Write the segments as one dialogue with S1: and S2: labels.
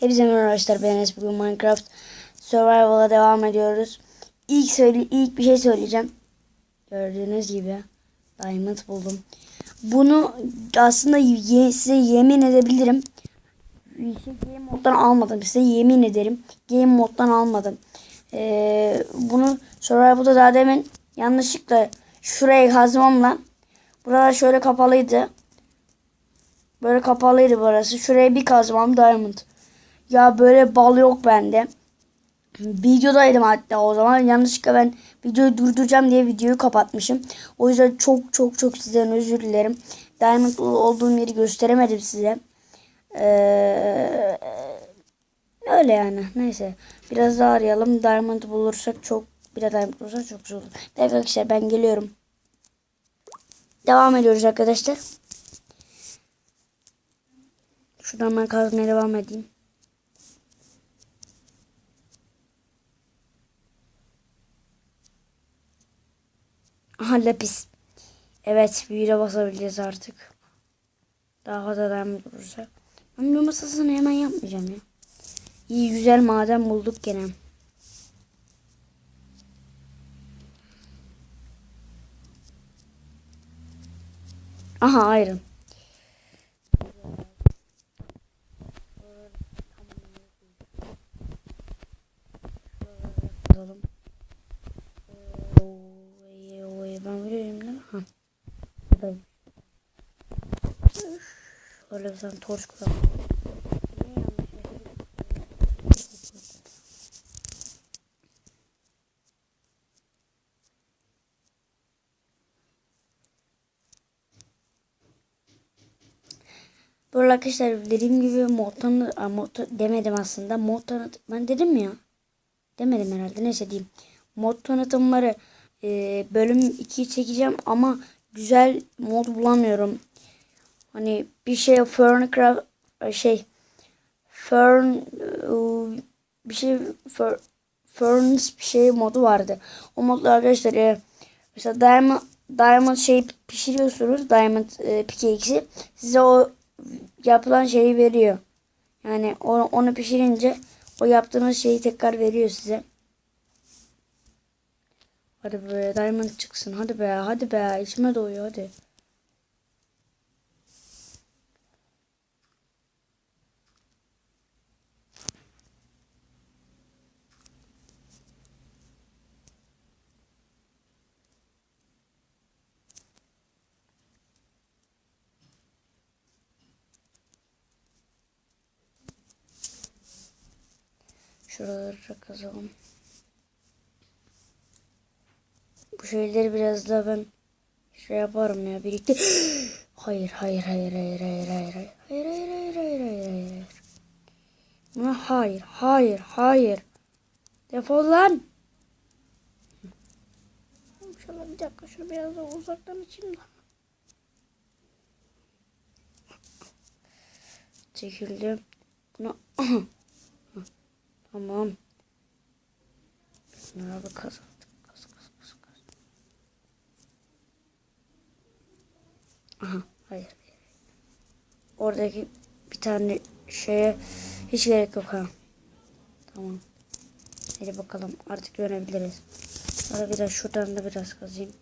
S1: Hepinize merhaba arkadaşlar ben Enes bugün Minecraft Survival'a devam ediyoruz. İlk söyle ilk bir şey söyleyeceğim. Gördüğünüz gibi diamond buldum. Bunu aslında ye- size yemin edebilirim. Şey, game moddan almadım size yemin ederim. Game moddan almadım. Ee, bunu Survival'da daha demin yanlışlıkla şuraya kazmamla buralar şöyle kapalıydı. Böyle kapalıydı burası. Şuraya bir kazmam diamond. Ya böyle bal yok bende. Videodaydım hatta o zaman. Yanlışlıkla ben videoyu durduracağım diye videoyu kapatmışım. O yüzden çok çok çok sizden özür dilerim. Diamond olduğum yeri gösteremedim size. Ee, öyle yani. Neyse. Biraz daha arayalım. Diamond bulursak çok bir de diamond bulursak çok güzel olur. Evet arkadaşlar ben geliyorum. Devam ediyoruz arkadaşlar. Şuradan ben kazmaya devam edeyim. Aha lapis. Evet büyüye basabileceğiz artık. Daha fazla diamond bulursak. Ben bir masasını hemen yapmayacağım ya. İyi güzel maden bulduk gene. Aha iron. Şöyle bir tane torç kuralım. Böyle arkadaşlar dediğim gibi mod, a, mod demedim aslında. Mod tanıt ben dedim ya? Demedim herhalde. Neyse diyeyim. Mod tanıtımları e, bölüm 2'yi çekeceğim ama güzel mod bulamıyorum. Hani bir şey Ferncraft şey Fern e, bir şey Fer, Ferns bir şey modu vardı. O modda arkadaşlar e, mesela Diamond Diamond şey pişiriyorsunuz. Diamond e, pickaxe'i size o yapılan şeyi veriyor. Yani onu, onu pişirince o yaptığınız şeyi tekrar veriyor size. Hadi be diamond çıksın. Hadi be hadi be içime doğuyor hadi. Şuraları kazalım. Bu şeyleri biraz daha ben şey yaparım ya birlikte. hayır hayır hayır hayır hayır hayır hayır hayır hayır hayır hayır hayır hayır. Buna hayır hayır hayır. Defol lan. İnşallah bir dakika şunu biraz daha uzaktan açayım da. Çekildim. Bunu Tamam. Şunlara bir kaz. Kaz kaz kaz. Aha hayır. Oradaki bir tane şeye hiç gerek yok ha. Tamam. Hadi bakalım artık dönebiliriz. Sonra biraz şuradan da biraz kazayım.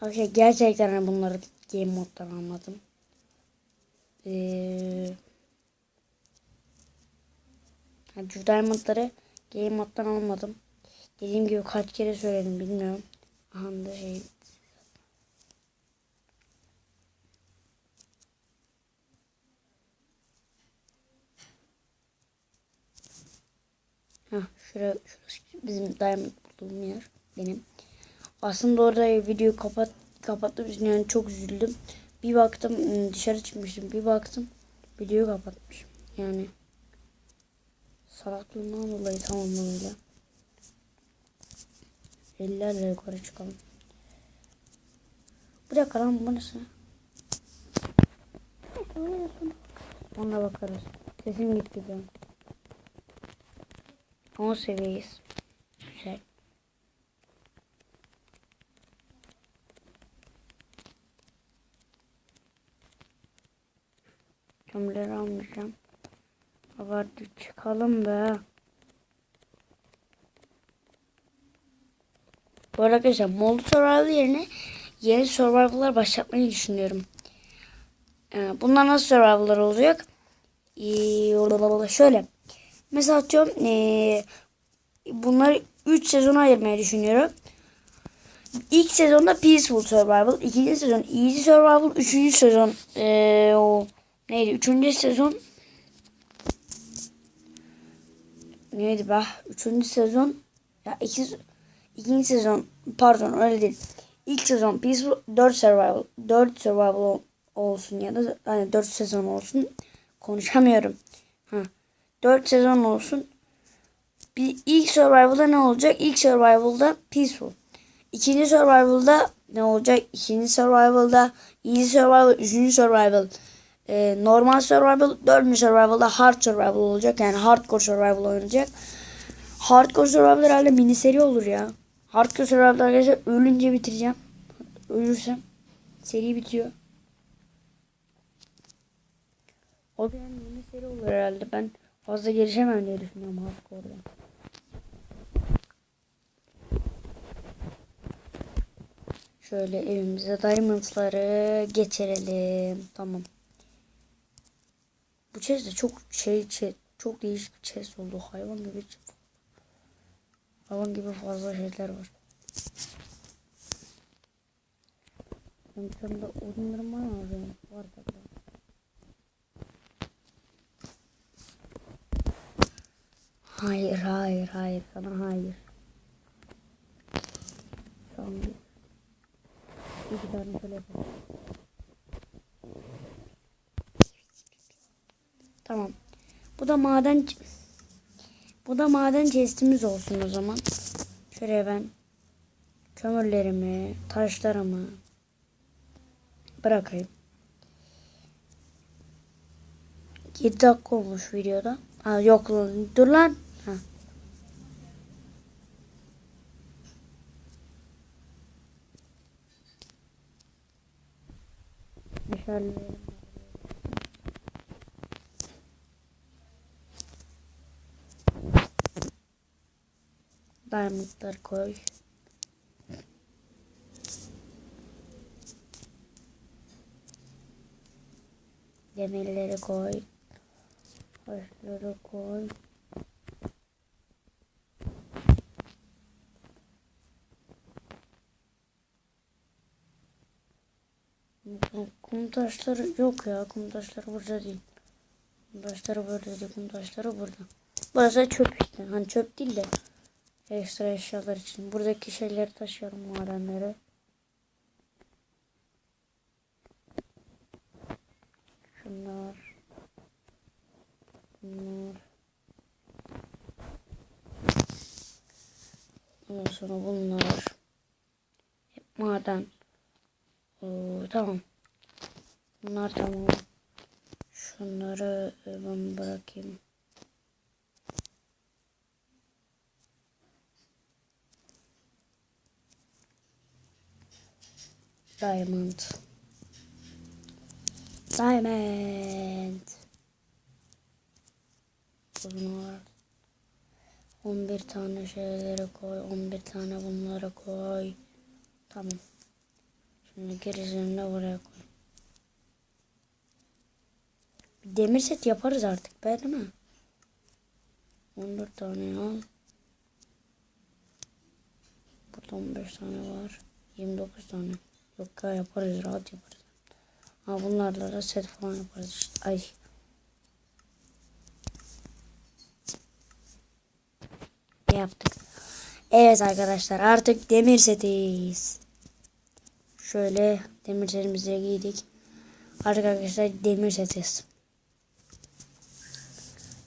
S1: Arkadaşlar gerçekten bunları game moddan anladım. Ee, şu diamondları game moddan almadım. Dediğim gibi kaç kere söyledim bilmiyorum. Aha da şey Hah şuraya, şurası bizim diamond bulduğum yer benim. Aslında orada videoyu kapat kapattım yani çok üzüldüm. Bir baktım ıı, dışarı çıkmıştım. Bir baktım videoyu kapatmışım. Yani salaklığından dolayı tamamıyla. Ellerle yukarı çıkalım. Dakika lan bu nasıl? Ona bakarız. Sesim gitti ben. 10 seviyeyiz. Güzel. Kömürleri almayacağım. Abartı çıkalım be. Bu arada arkadaşlar Mold Survival yerine yeni Survival'lar başlatmayı düşünüyorum. Ee, bunlar nasıl Survival'lar olacak? Ee, şöyle. Mesela atıyorum ee, bunları 3 sezona ayırmayı düşünüyorum. İlk sezonda Peaceful Survival, ikinci sezon Easy Survival, üçüncü sezon ee, o neydi? Üçüncü sezon neydi be? Üçüncü sezon ya iki, ikinci sezon pardon öyle değil. İlk sezon Peaceful 4 Survival 4 Survival ol- olsun ya da hani 4 sezon olsun. Konuşamıyorum. Ha. 4 sezon olsun. Bir ilk Survival'da ne olacak? İlk Survival'da Peaceful. İkinci Survival'da ne olacak? İkinci Survival'da Easy Survival, üçüncü Survival e, normal Survival, dördüncü Survival'da Hard Survival olacak. Yani Hardcore Survival oynayacak. Hardcore Survival herhalde mini seri olur ya. Hardcore Survival arkadaşlar ölünce bitireceğim. Ölürsem seri bitiyor. O da yani mini seri olur herhalde. Ben fazla gelişemem diye düşünüyorum Hardcore'da. Şöyle evimize diamondları getirelim. Tamam. Chest de çok şey, şey çok değişik bir chest oldu. Hayvan gibi hayvan gibi fazla şeyler var. Ben bir tane de odunlarım var mı? Var tabii. Hayır, hayır, hayır. Sana hayır. Sana İki tane şöyle yapalım. Tamam. Bu da maden bu da maden chestimiz olsun o zaman. Şuraya ben kömürlerimi, taşlarımı bırakayım. 7 dakika olmuş videoda. Ha yok. Dur lan. Ha. Meşalelerim. Diamondları koy. Demirleri koy. Taşları koy. Kum taşları yok ya. Kum taşları burada değil. Kum taşları burada değil. Kum taşları burada. Burası çöp işte. Hani çöp değil de ekstra eşyalar için. Buradaki şeyleri taşıyorum madenlere. Şunlar. Bunlar. Ondan sonra bunlar. Hep maden. Oo, tamam. Bunlar tamam. Şunları e, ben bırakayım. Diamond. Diamond. Bunlar. 11 tane şeyleri koy. 11 tane bunları koy. Tamam. Şimdi gerisini de buraya koy. Bir demir set yaparız artık be değil mi? 14 tane al. Burada 15 tane var. 29 tane. Yok ya yaparız rahat yaparız. Ha bunlarla da set falan yaparız işte. Ay. Ne yaptık? Evet arkadaşlar artık demir setiyiz. Şöyle demir setimizi giydik. Artık arkadaşlar demir setiyiz.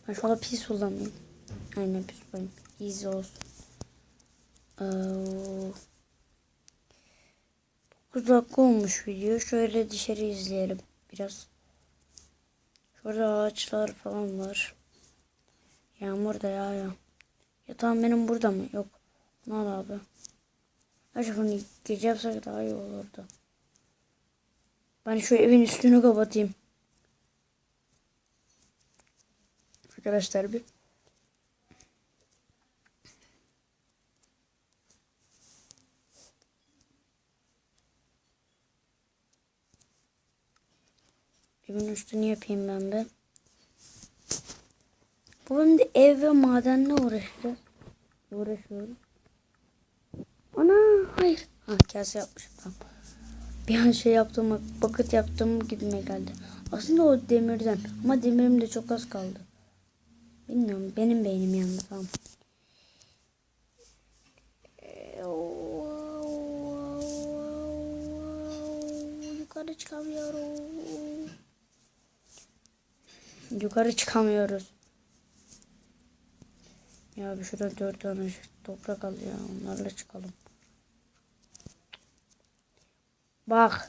S1: Ben şu anda pis kullanmayayım. Aynen pis kullanayım. Easy olsun. Ee, 9 dakika olmuş video. Şöyle dışarı izleyelim biraz. Şurada ağaçlar falan var. Yağmur da yağıyor. Yatağım benim burada mı? Yok. Ne oldu abi? Acaba bunu gece yapsak daha iyi olurdu. Ben şu evin üstünü kapatayım. arkadaşlar bir. Evin üstünü yapayım ben de. Bu bölümde ev ve madenle uğraşacağız. Uğraşıyorum. Ana hayır. Ha kase yapmışım tamam. Bir an şey yaptım bakıt yaptım gibime geldi. Aslında o demirden ama demirim de çok az kaldı. Bilmiyorum benim beynim yandı tamam. Yukarı çıkamıyorum. Yukarı çıkamıyoruz. Ya bir şurada dört tane toprak al ya onlarla çıkalım. Bak.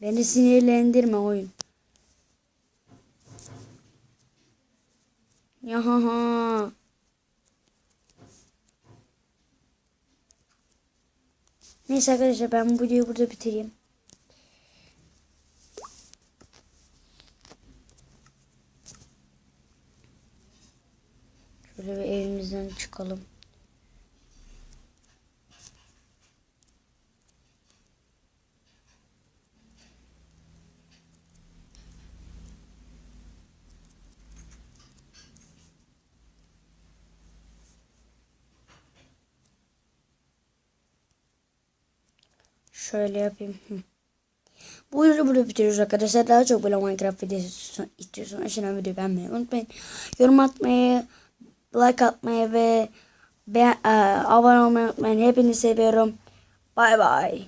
S1: Beni sinirlendirme oyun. Yahaha. Neyse arkadaşlar ben bu videoyu burada bitireyim. Şöyle bir evimizden çıkalım. Şöyle yapayım. Bu videoyu burada bitiriyoruz arkadaşlar. Daha çok böyle Minecraft videosu istiyorsanız aşağıdan videoyu beğenmeyi unutmayın. Yorum atmayı, like atmayı ve be- e, abone olmayı unutmayın. Hepinizi seviyorum. Bay bay.